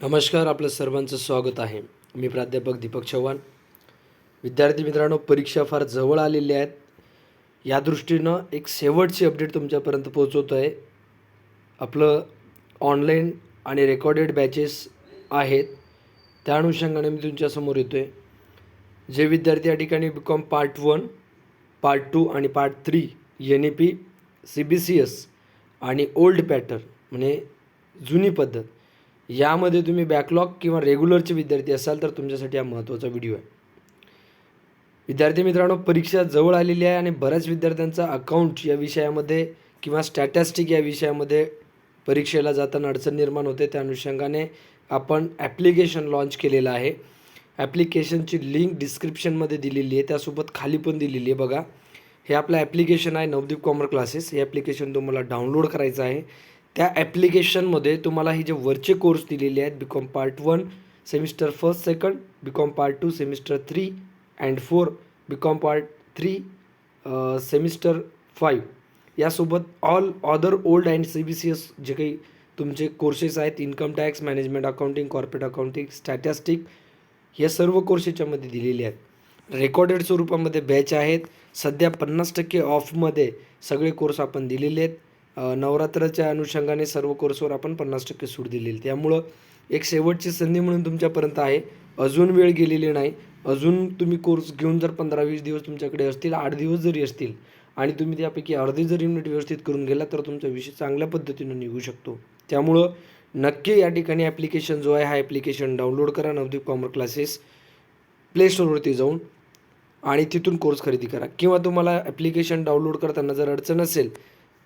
नमस्कार आपलं सर्वांचं स्वागत आहे. मी प्राध्यापक दीपक चव्हाण. विद्यार्थी मित्रांनो परीक्षा फार जवळ आलेल्या आहेत. या दृष्टीनं एक शेवटची अपडेट तुमच्यापर्यंत पोहोचवतो आहे आपलं ऑनलाईन आणि रेकॉर्डेड बॅचेस आहेत. त्या अनुषंगाने मी तुमच्यासमोर येतो आहे जे विद्यार्थी या ठिकाणी B com part one part two आणि part three N E P C B C S आणि ओल्ड पॅटर्न म्हणजे जुनी पद्धत यामध्ये तुम्ही बॅकलॉग किंवा रेग्युलरचे विद्यार्थी असाल तर तुमच्यासाठी हा महत्त्वाचा व्हिडिओ आहे. विद्यार्थी मित्रांनो परीक्षा जवळ आलेली आहे आणि बऱ्याच विद्यार्थ्यांचा अकाउंट या विषयामध्ये किंवा स्टॅटॅस्टिक या विषयामध्ये परीक्षेला जाताना अडचण निर्माण होते. त्या अनुषंगाने आपण ॲप्लिकेशन लॉन्च केलेलं आहे. ॲप्लिकेशनची लिंक डिस्क्रिप्शनमध्ये दिलेली आहे. त्यासोबत खाली पण दिलेली आहे बघा. हे आपलं ॲप्लिकेशन आहे नवदीप कॉमर क्लासेस हे ॲप्लिकेशन तुम्हाला डाउनलोड करायचं आहे. त्या ॲप्लिकेशनमध्ये तुम्हाला हे जे वरचे कोर्स दिलेले आहेत B com part one semester first second B com part two semester three and four B com part three semester five यासोबत all other old and C B C S जे काही तुमचे कोर्सेस आहेत income tax management accounting corporate accounting statistic या सर्व course याच्यामध्ये दिलेले आहेत. रेकॉर्डेड स्वरूपामध्ये बॅच आहेत. सध्या पन्नास टक्के ऑफमध्ये सगळे कोर्स आपण दिलेले आहेत. नवरात्राच्या अनुषंगाने सर्व कोर्सवर आपण पन्नास टक्के सूट दिलेली त्यामुळं एक शेवटची संधी म्हणून तुमच्यापर्यंत आहे. अजून वेळ गेलेली नाही. अजून तुम्ही कोर्स घेऊन जर पंधरा वीस दिवस तुमच्याकडे असतील आठ दिवस जरी असतील आणि तुम्ही त्यापैकी अर्धे जर युनिट व्यवस्थित करून गेला तर तुमचा विषय चांगल्या पद्धतीनं निघू शकतो. त्यामुळं नक्की या ठिकाणी ॲप्लिकेशन जो आहे हा ॲप्लिकेशन डाउनलोड करा. नवदीप कॉमर क्लासेस प्ले स्टोरवरती जाऊन आणि तिथून कोर्स खरेदी करा. किंवा तुम्हाला ॲप्लिकेशन डाउनलोड करताना जर अडचण असेल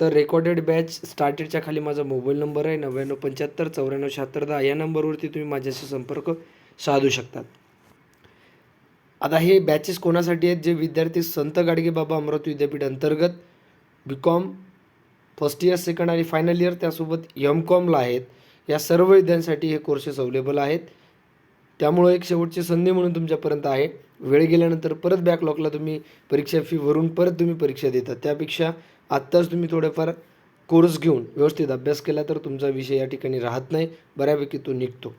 तर रेकॉर्डेड बॅच स्टार्टेडच्या खाली माझा मोबाईल नंबर आहे नव्याण्णव पंच्याहत्तर चौऱ्याण्णव शहात्तर दहा. या नंबरवरती तुम्ही माझ्याशी संपर्क साधू शकतात. आता हे बॅचेस कोणासाठी आहेत? जे विद्यार्थी संत गाडगे बाबा अमरावती विद्यापीठ अंतर्गत B com first year second आणि फायनल इयर त्यासोबत एम कॉमला आहेत. या सर्व विद्यांसाठी हे कोर्सेस अवेलेबल आहेत. त्यामुळं एक शेवटची संधी म्हणून तुमच्यापर्यंत आहे. वेळ गेल्यानंतर परत बॅकलॉगला तुम्ही परीक्षा फी भरून परत तुम्ही परीक्षा देता. त्यापेक्षा आत्ताच तुम्ही थोडेफार कोर्स घेऊन व्यवस्थित अभ्यास केला तर तुमचा विषय या ठिकाणी राहत नाही बऱ्यापैकी तो निघतो.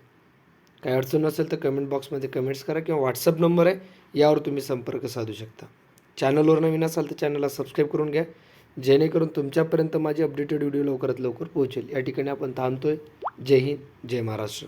काही अडचण असेल तर कमेंट बॉक्समध्ये कमेंट्स करा किंवा व्हॉट्सअप नंबर आहे यावर तुम्ही संपर्क साधू शकता. चॅनलवर नवीन असाल तर चॅनलला सबस्क्राईब करून घ्या जेणेकरून तुमच्यापर्यंत माझी अपडेटेड व्हिडिओ लवकरात लवकर पोहोचेल. या ठिकाणी आपण थांबतोय. जय हिंद जय महाराष्ट्र.